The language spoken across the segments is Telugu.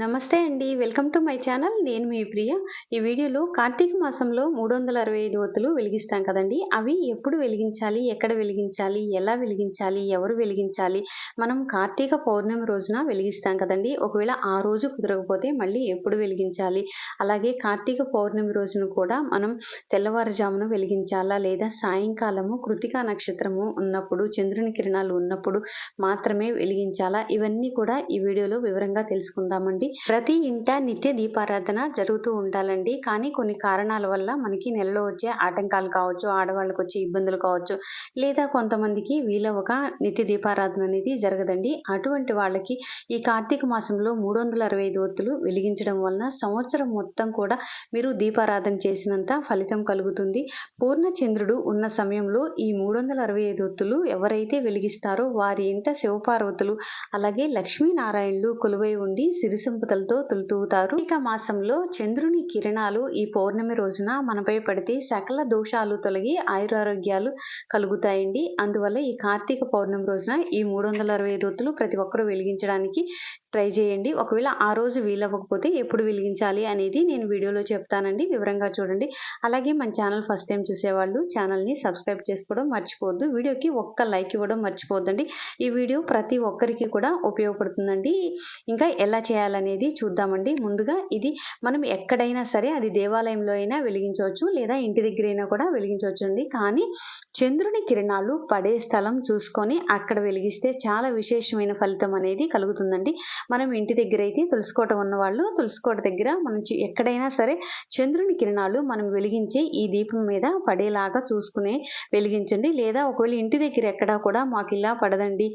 నమస్తే అండి. Welcome to my channel. నేను మీ ప్రియ. ఈ వీడియోలో కార్తీక మాసంలో మూడు వందల అరవై ఐదు ఒత్తులు వెలిగిస్తాం కదండి. అవి ఎప్పుడు వెలిగించాలి? ఎక్కడ వెలిగించాలి? ఎలా వెలిగించాలి? ఎవరు వెలిగించాలి? మనం కార్తీక పౌర్ణమి రోజున వెలిగిస్తాం కదండి. ఒకవేళ ఆ రోజు కుదరకపోతే మళ్ళీ ఎప్పుడు వెలిగించాలి? అలాగే కార్తీక పౌర్ణమి రోజున కూడా మనం తెల్లవారుజామున వెలిగించాలా? లేదా సాయంకాలము కృతికా నక్షత్రము ఉన్నప్పుడు చంద్రుని కిరణాలు ఉన్నప్పుడు మాత్రమే వెలిగించాలా? ఇవన్నీ కూడా ఈ వీడియోలో వివరంగా తెలుసుకుందామండి. ప్రతి ఇంట నిత్య దీపారాధన జరుగుతూ ఉండాలండి. కానీ కొన్ని కారణాల వల్ల మనకి నెలలో వచ్చే ఆటంకాలు కావచ్చు ఆడవాళ్ళకి వచ్చే ఇబ్బందులు కావచ్చు లేదా కొంతమందికి వీలవక నిత్య దీపారాధన అనేది జరగదండి. అటువంటి వాళ్ళకి ఈ కార్తీక మాసంలో మూడు వందల అరవై ఐదు ఒత్తులు వెలిగించడం వలన సంవత్సరం మొత్తం కూడా మీరు దీపారాధన చేసినంత ఫలితం కలుగుతుంది. పూర్ణ చంద్రుడు ఉన్న సమయంలో ఈ మూడు వందల అరవై ఐదు ఒత్తులు ఎవరైతే వెలిగిస్తారో వారి ఇంట శివపార్వతులు అలాగే లక్ష్మీనారాయణులు కొలువై ఉండి సిరిస సంపదలతో తులుతూతారు ఇక మాసంలో చంద్రుని కిరణాలు ఈ పౌర్ణమి రోజున మనపై పడితే సకల దోషాలు తొలగి ఆయురారోగ్యాలు కలుగుతాయండి. అందువల్ల ఈ కార్తీక పౌర్ణమి రోజున ఈ మూడు వందల అరవై దొత్తులు ప్రతి ఒక్కరూ వెలిగించడానికి ట్రై చేయండి. ఒకవేళ ఆ రోజు వీలవ్వకపోతే ఎప్పుడు వెలిగించాలి అనేది నేను వీడియోలో చెప్తానండి. వివరంగా చూడండి. అలాగే మన ఛానల్ ఫస్ట్ టైం చూసేవాళ్ళు ఛానల్ని సబ్స్క్రైబ్ చేసుకోవడం మర్చిపోవద్దు. వీడియోకి ఒక్క లైక్ ఇవ్వడం మర్చిపోవద్దండి. ఈ వీడియో ప్రతి ఒక్కరికి కూడా ఉపయోగపడుతుందండి. ఇంకా ఎలా అనేది చూద్దామండి. ముందుగా ఇది మనం ఎక్కడైనా సరే అది దేవాలయంలో అయినా వెలిగించవచ్చు లేదా ఇంటి దగ్గర అయినా కూడా వెలిగించవచ్చు అండి కానీ చంద్రుని కిరణాలు పడే స్థలం చూసుకొని అక్కడ వెలిగిస్తే చాలా విశేషమైన ఫలితం అనేది కలుగుతుందండి. మనం ఇంటి దగ్గర అయితే తులసికోట ఉన్నవాళ్ళు తులసికోట దగ్గర మనం ఎక్కడైనా సరే చంద్రుని కిరణాలు మనం వెలిగించే ఈ దీపం మీద పడేలాగా చూసుకునే వెలిగించండి. లేదా ఒకవేళ ఇంటి దగ్గర ఎక్కడా కూడా మాకు ఇలా పడదండి.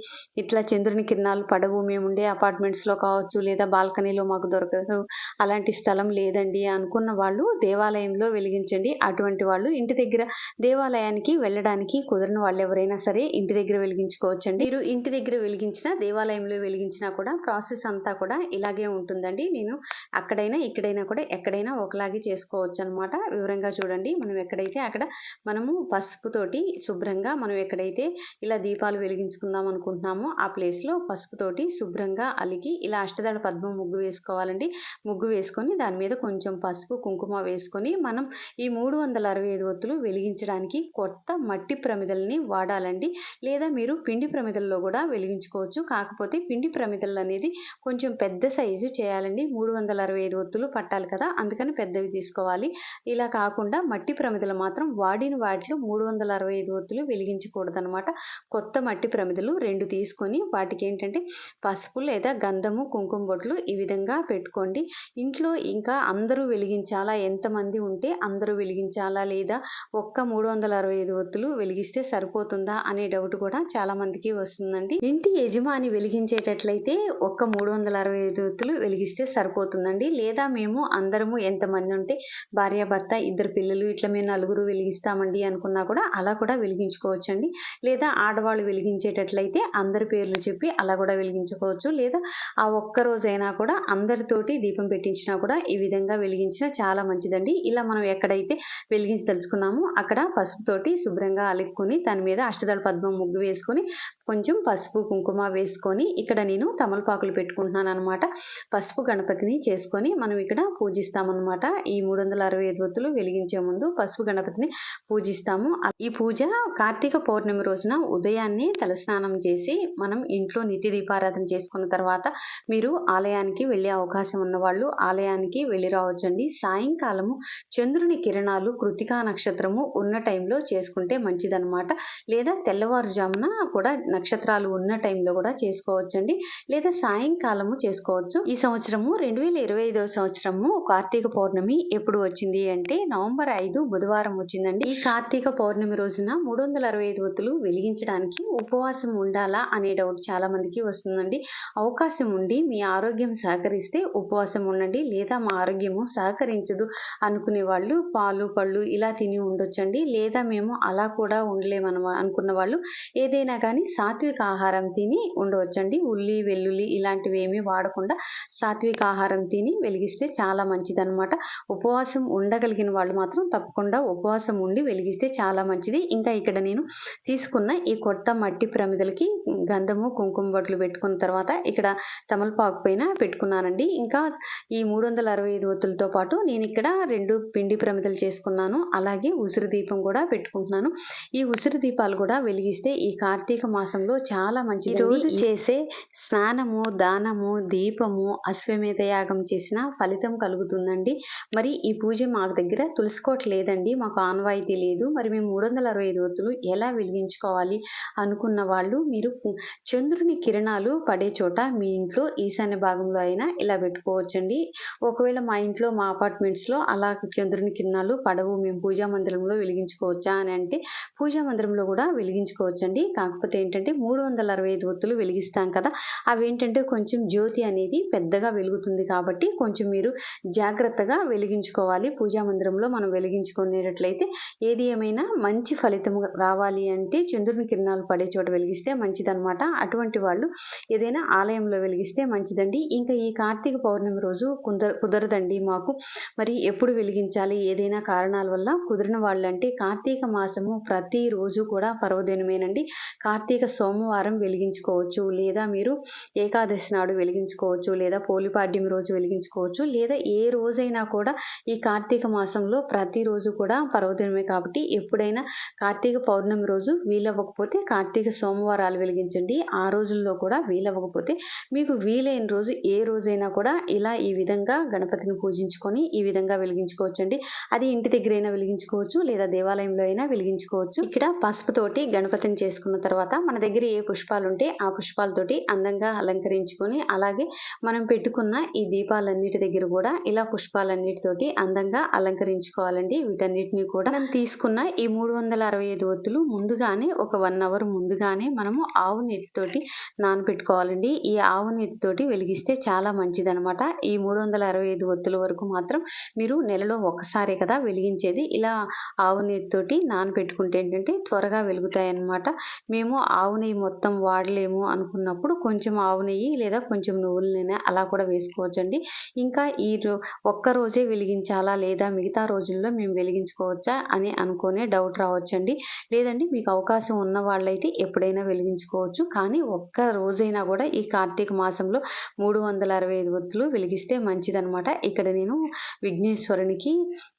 ఇట్లా చంద్రుని కిరణాలు పడవు మేము ఉండే అపార్ట్మెంట్స్లో కావచ్చు లేదా బాల్కనీలో మాకు దొరకదు. అలాంటి స్థలం లేదండి అనుకున్న వాళ్ళు దేవాలయంలో వెలిగించండి. అటువంటి వాళ్ళు ఇంటి దగ్గర దేవాలయానికి వెళ్ళడానికి కుదరని వాళ్ళు ఎవరైనా సరే ఇంటి దగ్గర వెలిగించుకోవచ్చండి. మీరు ఇంటి దగ్గర వెలిగించిన దేవాలయంలో వెలిగించినా కూడా ప్రాసెస్ అంతా కూడా ఇలాగే ఉంటుందండి. నేను అక్కడైనా ఇక్కడైనా కూడా ఎక్కడైనా ఒకలాగే చేసుకోవచ్చు అనమాట వివరంగా చూడండి. మనం ఎక్కడైతే అక్కడ మనము పసుపుతోటి శుభ్రంగా మనం ఎక్కడైతే ఇలా దీపాలు వెలిగించుకుందాం అనుకుంటున్నామో ఆ ప్లేస్లో పసుపుతోటి శుభ్రంగా అలికి ఇలా అష్టదళ పద్మం ముగ్గు వేసుకోవాలండి. ముగ్గు వేసుకొని దాని మీద కొంచెం పసుపు కుంకుమ వేసుకొని మనం ఈ మూడు వందల అరవై ఐదు ఒత్తులు వెలిగించడానికి కొత్త మట్టి ప్రమిదల్ని వాడాలండి. లేదా మీరు పిండి ప్రమిదల్లో కూడా వెలిగించుకోవచ్చు. కాకపోతే పిండి ప్రమిదలు అనేది కొంచెం పెద్ద సైజు చేయాలండి. మూడు వందల అరవై ఐదు ఒత్తులు పట్టాలి కదా అందుకని పెద్దవి తీసుకోవాలి. ఇలా కాకుండా మట్టి ప్రమిదలు మాత్రం వాడిన వాటిలో మూడు వందల అరవై ఐదు ఒత్తులు వెలిగించకూడదనమాట కొత్త మట్టి ప్రమిదలు రెండు తీసుకొని వాటికి ఏంటంటే పసుపు లేదా గంధము కుంకుమ బొట్లు ఈ విధంగా పెట్టుకోండి. ఇంట్లో ఇంకా అందరూ వెలిగించాలా? ఎంతమంది ఉంటే అందరూ వెలిగించాలా? లేదా ఒక్క మూడు వందల అరవై ఐదు ఒత్తులు వెలిగిస్తే సరిపోతుందా? అనే డౌట్ కూడా చాలా మందికి వస్తుందండి. ఇంటి యజమాని వెలిగించేటట్లయితే ఒక్క మూడు వందల అరవై ఐదు ఒత్తులు వెలిగిస్తే సరిపోతుందండి. లేదా మేము అందరము ఎంతమంది ఉంటే భార్యాభర్త ఇద్దరు పిల్లలు ఇట్లా మేము నలుగురు వెలిగిస్తామండి అనుకున్నా కూడా అలా కూడా వెలిగించుకోవచ్చండి. లేదా ఆడవాళ్ళు వెలిగించేటట్లయితే అందరి పేర్లు చెప్పి అలా కూడా వెలిగించుకోవచ్చు. లేదా ఆ ఒక్క రోజైనా కూడా కూడా అందరితోటి దీపం పెట్టించినా కూడా ఈ విధంగా వెలిగించినా చాలా మంచిదండి. ఇలా మనం ఎక్కడైతే వెలిగించి తలుచుకున్నామో అక్కడ పసుపుతోటి శుభ్రంగా అలుక్కుని దాని మీద అష్టదళ పద్మం ముగ్గు వేసుకొని కొంచెం పసుపు కుంకుమ వేసుకొని ఇక్కడ నేను తమలపాకులు పెట్టుకుంటున్నాను అనమాట పసుపు గణపతిని చేసుకొని మనం ఇక్కడ పూజిస్తామన్నమాట. ఈ మూడు వందల అరవై ఐదు ఒత్తులు వెలిగించే ముందు పసుపు గణపతిని పూజిస్తాము. ఈ పూజ కార్తీక పౌర్ణమి రోజున ఉదయాన్నే తలస్నానం చేసి మనం ఇంట్లో నిత్య దీపారాధన చేసుకున్న తర్వాత మీరు ఆలయానికి వెళ్ళే అవకాశం ఉన్నవాళ్ళు ఆలయానికి వెళ్ళి రావచ్చండి. సాయంకాలము చంద్రుని కిరణాలు కృతికా నక్షత్రము ఉన్న టైంలో చేసుకుంటే మంచిదనమాట లేదా తెల్లవారుజామున కూడా నక్షత్రాలు ఉన్న టైంలో కూడా చేసుకోవచ్చండి. లేదా సాయంకాలము చేసుకోవచ్చు. ఈ సంవత్సరము రెండు వేల ఇరవై ఐదవ సంవత్సరము కార్తీక పౌర్ణమి ఎప్పుడు వచ్చింది అంటే నవంబర్ ఐదు బుధవారం వచ్చిందండి. ఈ కార్తీక పౌర్ణమి రోజున మూడు వందల అరవై ఐదు ఒత్తులు వెలిగించడానికి ఉపవాసం ఉండాలా అనే డౌట్ చాలా మందికి వస్తుందండి. అవకాశం ఉండి మీ ఆరోగ్యం సహకరిస్తే ఉపవాసం ఉండండి లేదా మా ఆరోగ్యము సహకరించదు అనుకునే వాళ్ళు పాలు పళ్ళు ఇలా తిని ఉండొచ్చండి. లేదా మేము అలా కూడా ఉండలేమన అనుకున్న వాళ్ళు ఏదైనా కానీ సాత్విక ఆహారం తిని ఉండవచ్చండి. ఉల్లి వెల్లుల్లి ఇలాంటివి ఏమీ వాడకుండా సాత్విక ఆహారం తిని వెలిగిస్తే చాలా మంచిదన్నమాట ఉపవాసం ఉండగలిగిన వాళ్ళు మాత్రం తప్పకుండా ఉపవాసం ఉండి వెలిగిస్తే చాలా మంచిది. ఇంకా ఇక్కడ నేను తీసుకున్న ఈ కొత్త మట్టి ప్రమిదలకి గంధము కుంకుమ బొట్లు పెట్టుకున్న తర్వాత ఇక్కడ తమలపాకు పైన పెట్టుకున్నానండి. ఇంకా ఈ మూడు వందల అరవై ఐదు ఒత్తులతో పాటు నేను ఇక్కడ రెండు పిండి ప్రమిదలు చేసుకున్నాను. అలాగే ఉసిరి దీపం కూడా పెట్టుకుంటున్నాను. ఈ ఉసిరి దీపాలు కూడా వెలిగిస్తే ఈ కార్తీక మాసంలో చాలా మంచి రోజు చేసే స్నానము దానము దీపము అశ్వమేధ యాగం చేసిన ఫలితం కలుగుతుందండి. మరి ఈ పూజ మాకు దగ్గర తులసికోట లేదండి. మాకు ఆనవాయితీ లేదు. మరి మేము మూడు వందల అరవై ఐదు ఒత్తులు ఎలా వెలిగించుకోవాలి అనుకున్న వాళ్ళు మీరు చంద్రుని కిరణాలు పడే చోట మీ ఇంట్లో ఈశాన్య భాగంలో అయినా ఇలా పెట్టుకోవచ్చండి. ఒకవేళ మా ఇంట్లో మా అపార్ట్మెంట్స్లో అలా చంద్రుని కిరణాలు పడవు మేము పూజా మందిరంలో వెలిగించుకోవచ్చా అని అంటే పూజా మందిరంలో కూడా వెలిగించుకోవచ్చండి. కాకపోతే ఏంటంటే మూడు వందల అరవై ఐదు ఒత్తులు వెలిగిస్తాం కదా అవి ఏంటంటే కొంచెం జ్యోతి అనేది పెద్దగా వెలుగుతుంది కాబట్టి కొంచెం మీరు జాగ్రత్తగా వెలిగించుకోవాలి. పూజా మందిరంలో మనం వెలిగించుకునేటట్లయితే ఏది ఏమైనా మంచి ఫలితం రావాలి అంటే చంద్రుని కిరణాలు పడే చోట వెలిగిస్తే మంచిదన్నమాట. అటువంటి వాళ్ళు ఏదైనా ఆలయంలో వెలిగిస్తే మంచిదండి. ఇంకా ఈ కార్తీక పౌర్ణమి రోజు కుదర కుదరదండి మాకు. మరి ఎప్పుడు వెలిగించాలి? ఏదైనా కారణాల వల్ల కుదిరిన వాళ్ళంటే కార్తీక మాసము ప్రతిరోజు కూడా పర్వదినమేనండి. కార్తీక సోమవారం వెలిగించుకోవచ్చు. లేదా మీరు ఏకాదశి నాడు వెలిగించుకోవచ్చు. లేదా పోలిపాడ్యం రోజు వెలిగించుకోవచ్చు. లేదా ఏ రోజైనా కూడా ఈ కార్తీక మాసంలో ప్రతిరోజు కూడా పర్వదినమే కాబట్టి ఎప్పుడైనా కార్తీక పౌర్ణమి రోజు వీలవ్వకపోతే కార్తీక సోమవారాలు వెలిగించండి. ఆ రోజుల్లో కూడా వీలవ్వకపోతే మీకు వీలైన రోజు ఏ ఏ రోజైనా కూడా ఇలా ఈ విధంగా గణపతిని పూజించుకొని ఈ విధంగా వెలిగించుకోవచ్చండి. అది ఇంటి దగ్గర అయినా వెలిగించుకోవచ్చు లేదా దేవాలయంలో అయినా వెలిగించుకోవచ్చు. ఇక్కడ పసుపుతోటి గణపతిని చేసుకున్న తర్వాత మన దగ్గర ఏ పుష్పాలు ఉంటే ఆ పుష్పాలతోటి అందంగా అలంకరించుకొని అలాగే మనం పెట్టుకున్న ఈ దీపాలన్నిటి దగ్గర కూడా ఇలా పుష్పాలన్నిటితోటి అందంగా అలంకరించుకోవాలండి. వీటన్నిటిని కూడా మనం తీసుకున్న ఈ మూడు వందల అరవై ఐదు ఒత్తులు ముందుగానే ఒక వన్ అవర్ ముందుగానే మనము ఆవు నెత్తితోటి నానబెట్టుకోవాలండి ఈ ఆవు నెత్తితోటి వెలిగిస్తే చాలా మంచిదనమాట ఈ మూడు వందల అరవై ఐదు ఒత్తుల వరకు మాత్రం మీరు నెలలో ఒకసారి కదా వెలిగించేది. ఇలా ఆవు నెయ్యితోటి నానబెట్టుకుంటే ఏంటంటే త్వరగా వెలుగుతాయి అన్నమాట మేము ఆవు నెయ్యి మొత్తం వాడలేము అనుకున్నప్పుడు కొంచెం ఆవు నెయ్యి లేదా కొంచెం నువ్వుల నూనె అలా కూడా వేసుకోవచ్చండి. ఇంకా ఈ రో ఒక్క రోజే వెలిగించాలా లేదా మిగతా రోజుల్లో మేము వెలిగించుకోవచ్చా అని అనుకునే డౌట్ రావచ్చండి. లేదండి మీకు అవకాశం ఉన్న వాళ్ళైతే ఎప్పుడైనా వెలిగించుకోవచ్చు. కానీ ఒక్క రోజైనా కూడా ఈ కార్తీక మాసంలో మూడు వందల అరవై ఐదు ఒత్తులు వెలిగిస్తే మంచిదనమాట ఇక్కడ నేను విఘ్నేశ్వరునికి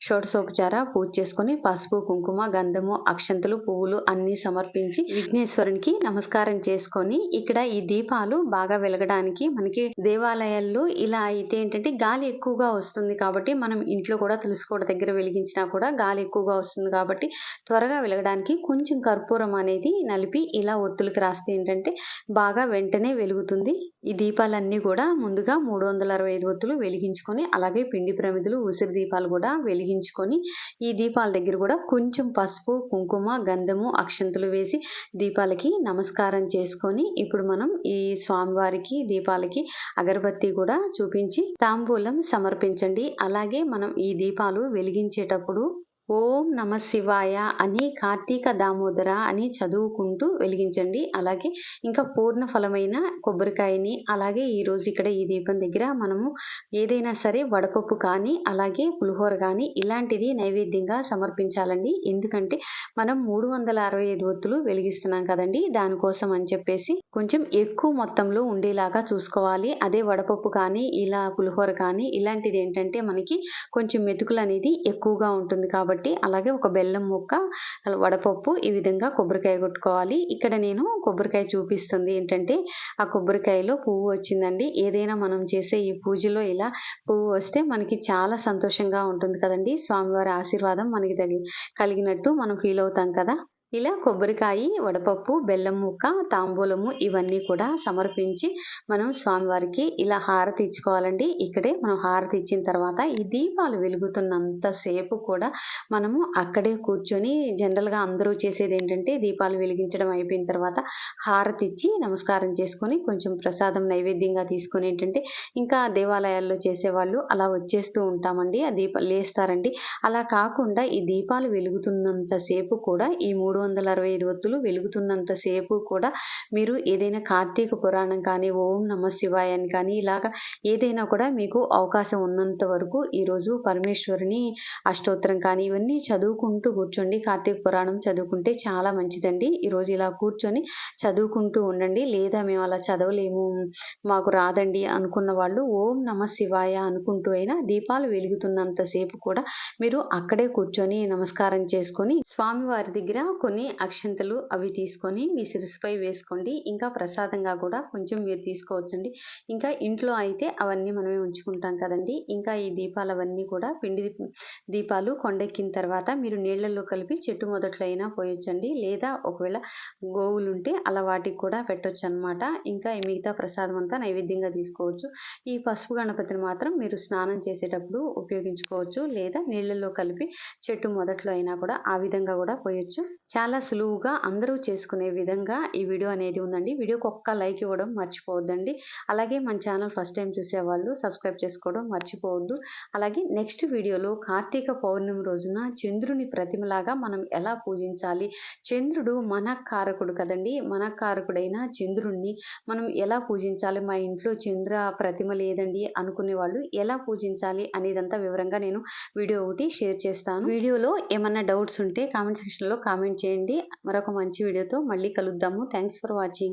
షోడశోపచార పూజ చేసుకొని పసుపు కుంకుమ గంధము అక్షంతలు పువ్వులు అన్నీ సమర్పించి విఘ్నేశ్వరునికి నమస్కారం చేసుకొని ఇక్కడ ఈ దీపాలు బాగా వెలగడానికి మనకి దేవాలయాల్లో ఇలా అయితే ఏంటంటే గాలి ఎక్కువగా వస్తుంది కాబట్టి మనం ఇంట్లో కూడా తులసికోట దగ్గర వెలిగించినా కూడా గాలి ఎక్కువగా వస్తుంది కాబట్టి త్వరగా వెలగడానికి కొంచెం కర్పూరం అనేది నలిపి ఇలా ఒత్తులకి రాస్తే ఏంటంటే బాగా వెంటనే వెలుగుతుంది. ఈ దీపాలన్నీ కూడా ముందుగా మూడు వందల అరవై ఐదు ఒత్తులు వెలిగించుకొని అలాగే పిండి ప్రమిదలు ఉసిరి దీపాలు కూడా వెలిగించుకొని ఈ దీపాల దగ్గర కూడా కొంచెం పసుపు కుంకుమ గంధము అక్షంతులు వేసి దీపాలకి నమస్కారం చేసుకొని ఇప్పుడు మనం ఈ స్వామివారికి దీపాలకి అగరబత్తి కూడా చూపించి తాంబూలం సమర్పించండి. అలాగే మనం ఈ దీపాలు వెలిగించేటప్పుడు ఓం నమ శివాయ అని కార్తీక దామోదర అని చదువుకుంటూ వెలిగించండి. అలాగే ఇంకా పూర్ణ ఫలమైన కొబ్బరికాయని అలాగే ఈరోజు ఇక్కడ ఈ దీపం దగ్గర మనము ఏదైనా సరే వడపప్పు కానీ అలాగే పులిహోర కానీ ఇలాంటిది నైవేద్యంగా సమర్పించాలండి. ఎందుకంటే మనం మూడు వందల అరవై ఐదు ఒత్తులు వెలిగిస్తున్నాం కదండి. దానికోసం అని చెప్పేసి కొంచెం ఎక్కువ మొత్తంలో ఉండేలాగా చూసుకోవాలి. అదే వడపప్పు కానీ ఇలా పులిహోర కానీ ఇలాంటిది ఏంటంటే మనకి కొంచెం మెతుకులు అనేది ఎక్కువగా ఉంటుంది కాబట్టి కాబట్టి అలాగే ఒక బెల్లం ముక్క వడపప్పు ఈ విధంగా కొబ్బరికాయ కొట్టుకోవాలి. ఇక్కడ నేను కొబ్బరికాయ చూపిస్తుంది ఏంటంటే ఆ కొబ్బరికాయలో పువ్వు వచ్చిందండి. ఏదైనా మనం చేసే ఈ పూజలో ఇలా పువ్వు వస్తే మనకి చాలా సంతోషంగా ఉంటుంది కదండి. స్వామివారి ఆశీర్వాదం మనకి తగి కలిగినట్టు మనం ఫీల్ అవుతాం కదా. ఇలా కొబ్బరికాయ వడపప్పు బెల్లం ముక్క తాంబూలము ఇవన్నీ కూడా సమర్పించి మనం స్వామివారికి ఇలా హారతి ఇచ్చుకోవాలండి. ఇక్కడే మనం హారతి ఇచ్చిన తర్వాత ఈ దీపాలు వెలుగుతున్నంతసేపు కూడా మనము అక్కడే కూర్చొని జనరల్గా అందరూ చేసేది ఏంటంటే దీపాలు వెలిగించడం అయిపోయిన తర్వాత హారతి ఇచ్చి నమస్కారం చేసుకొని కొంచెం ప్రసాదం నైవేద్యంగా తీసుకొని ఏంటంటే ఇంకా దేవాలయాల్లో చేసేవాళ్ళు అలా వచ్చేస్తూ ఉంటామండి. ఆ దీప లేస్తారండి. అలా కాకుండా ఈ దీపాలు వెలుగుతున్నంతసేపు కూడా ఈ మూడు వందల అరవై ఐదు ఒత్తులు వెలుగుతున్నంతసేపు కూడా మీరు ఏదైనా కార్తీక పురాణం కానీ ఓం నమ శివాయ అని కానీ ఇలాగ ఏదైనా కూడా మీకు అవకాశం ఉన్నంత వరకు ఈరోజు పరమేశ్వరుని అష్టోత్తరం కానీ ఇవన్నీ చదువుకుంటూ కూర్చోండి. కార్తీక పురాణం చదువుకుంటే చాలా మంచిదండి. ఈరోజు ఇలా కూర్చొని చదువుకుంటూ ఉండండి. లేదా మేము అలా చదవలేము మాకు రాదండి అనుకున్న వాళ్ళు ఓం నమ శివాయ అనుకుంటూ అయినా దీపాలు వెలుగుతున్నంతసేపు కూడా మీరు అక్కడే కూర్చొని నమస్కారం చేసుకొని స్వామివారి దగ్గర కొన్ని అక్షంతలు అవి తీసుకొని మీ శిరస్సుపై వేసుకోండి. ఇంకా ప్రసాదంగా కూడా కొంచెం మీరు తీసుకోవచ్చండి. ఇంకా ఇంట్లో అయితే అవన్నీ మనమే ఉంచుకుంటాం కదండి. ఇంకా ఈ దీపాలు అవన్నీ కూడా పిండి దీపాలు కొండెక్కిన తర్వాత మీరు నీళ్ళలో కలిపి చెట్టు మొదట్లో అయినా పోయొచ్చండి. లేదా ఒకవేళ గోవులు ఉంటే అలా వాటికి కూడా పెట్టొచ్చు అనమాట ఇంకా ఈ మిగతా ప్రసాదం అంతా నైవేద్యంగా తీసుకోవచ్చు. ఈ పసుపు గణపతిని మాత్రం మీరు స్నానం చేసేటప్పుడు ఉపయోగించుకోవచ్చు. లేదా నీళ్ళల్లో కలిపి చెట్టు మొదట్లో అయినా కూడా ఆ విధంగా కూడా పోయొచ్చు. చాలా సులువుగా అందరూ చేసుకునే విధంగా ఈ వీడియో అనేది ఉందండి. వీడియోకి ఒక్క లైక్ ఇవ్వడం మర్చిపోవద్దండి. అలాగే మన ఛానల్ ఫస్ట్ టైం చూసేవాళ్ళు సబ్స్క్రైబ్ చేసుకోవడం మర్చిపోవద్దు. అలాగే నెక్స్ట్ వీడియోలో కార్తీక పౌర్ణమి రోజున చంద్రుని ప్రతిమలాగా మనం ఎలా పూజించాలి? చంద్రుడు మన కారకుడు కదండి. మన కారకుడైన చంద్రుణ్ణి మనం ఎలా పూజించాలి? మా ఇంట్లో చంద్ర ప్రతిమ లేదండి అనుకునే వాళ్ళు ఎలా పూజించాలి అనేదంతా వివరంగా నేను వీడియో ఒకటి షేర్ చేస్తాను. వీడియోలో ఏమన్నా డౌట్స్ ఉంటే కామెంట్ సెక్షన్లో కామెంట్ చేయండి. మరొక మంచి వీడియోతో మళ్ళీ కలుద్దాము. Thanks for watching